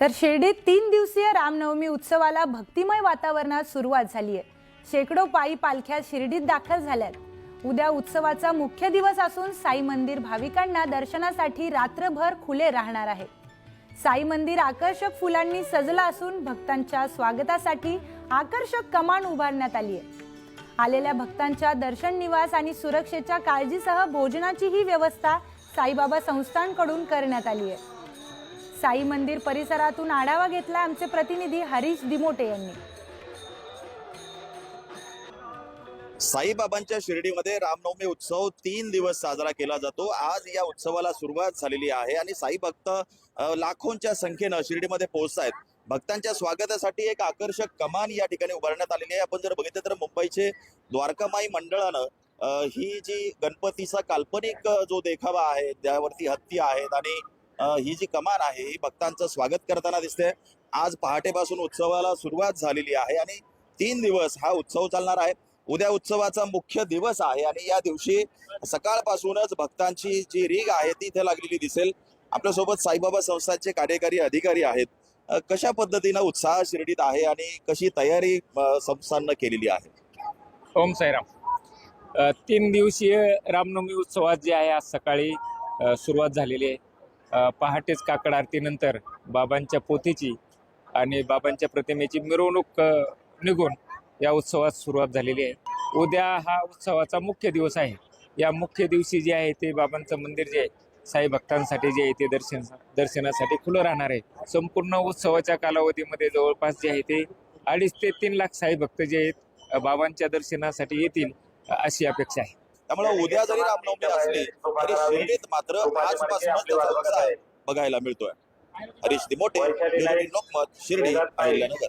तर शिर्डीत तीन दिवसीय रामनवमी उत्सवाला भक्तिमय वातावरणात सुरुवात झाली आहे. शेकडो पायी पालख्या शिर्डीत दाखल झाल्यात. उद्या उत्सवाचा मुख्य दिवस असून साई मंदिर भाविकांना दर्शनासाठी रात्रभर खुले राहणार आहे. साई मंदिर आकर्षक फुलांनी सजलं असून भक्तांच्या स्वागतासाठी आकर्षक कमान उभारण्यात आली आहे. आलेल्या भक्तांच्या दर्शन निवास आणि सुरक्षेच्या काळजीसह भोजनाची ही व्यवस्था साईबाबा संस्थांकडून करण्यात आली आहे. साई मंदिर परिसरातून आढावा घेतला आमचे प्रतिनिधी हरीश दिमोटे यांनी. साईबाबांच्या शिर्डीमध्ये रामनवमी उत्सव तीन दिवस साजरा केला जातो. आज या उत्सवाला सुरुवात झालेली आहे आणि साई भक्त लाखोंच्या संख्येनं शिर्डीमध्ये पोहोचत आहेत भक्तांच्या स्वागतासाठी एक आकर्षक कमान या ठिकाणी उभारण्यात आलेली आहे. आपण जर बघितलं तर मुंबईचे द्वारकामाई मंडळानं ही जी गणपतीचा काल्पनिक जो देखावा आहे त्यावरती हत्ती आहेत आणि ही जी कमान आहे ही भक्तांचं स्वागत करताना दिसते. आज पहाटेपासून उत्सवाला सुरुवात झालेली आहे आणि तीन दिवस हा उत्सव चालणार आहे. उद्या उत्सवाचा मुख्य दिवस आहे आणि या दिवशी सकाळपासूनच भक्तांची जी रीग आहे ती इथे लागलेली दिसेल. आपल्यासोबत साईबाबा संस्थांचे कार्यकारी अधिकारी आहेत. कशा पद्धतीनं उत्साह शिर्डीत आहे आणि कशी तयारी संस्थांना केलेली आहे? ओम साईराम. तीन दिवसीय रामनवमी उत्सवात जे आहे आज सकाळी सुरुवात झालेली आहे. पहाटेच काकड आरतीनंतर बाबांच्या पोथीची आणि बाबांच्या प्रतिमेची मिरवणूक निघून या उत्सवात सुरुवात झालेली आहे. उद्या हा उत्सवाचा मुख्य दिवस आहे. या मुख्य दिवशी जे आहे ते बाबांचं मंदिर जे आहे साई भक्तांसाठी जे आहे ते दर्शन दर्शनासाठी खुलं राहणार आहे. संपूर्ण उत्सवाच्या कालावधीमध्ये जवळपास जे आहे ते अडीच ते तीन लाख साई भक्त जे आहेत बाबांच्या दर्शनासाठी येतील अशी अपेक्षा आहे. त्यामुळे उद्या जरी रामनवमी असली तरी शिर्डीत मात्र आजपासूनच त्याचा उत्साह बघायला मिळतोय. हरीश दिमोटे लोकमत शिर्डी अहिल्यानगर.